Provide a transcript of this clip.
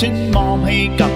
ฉันมองให้กับ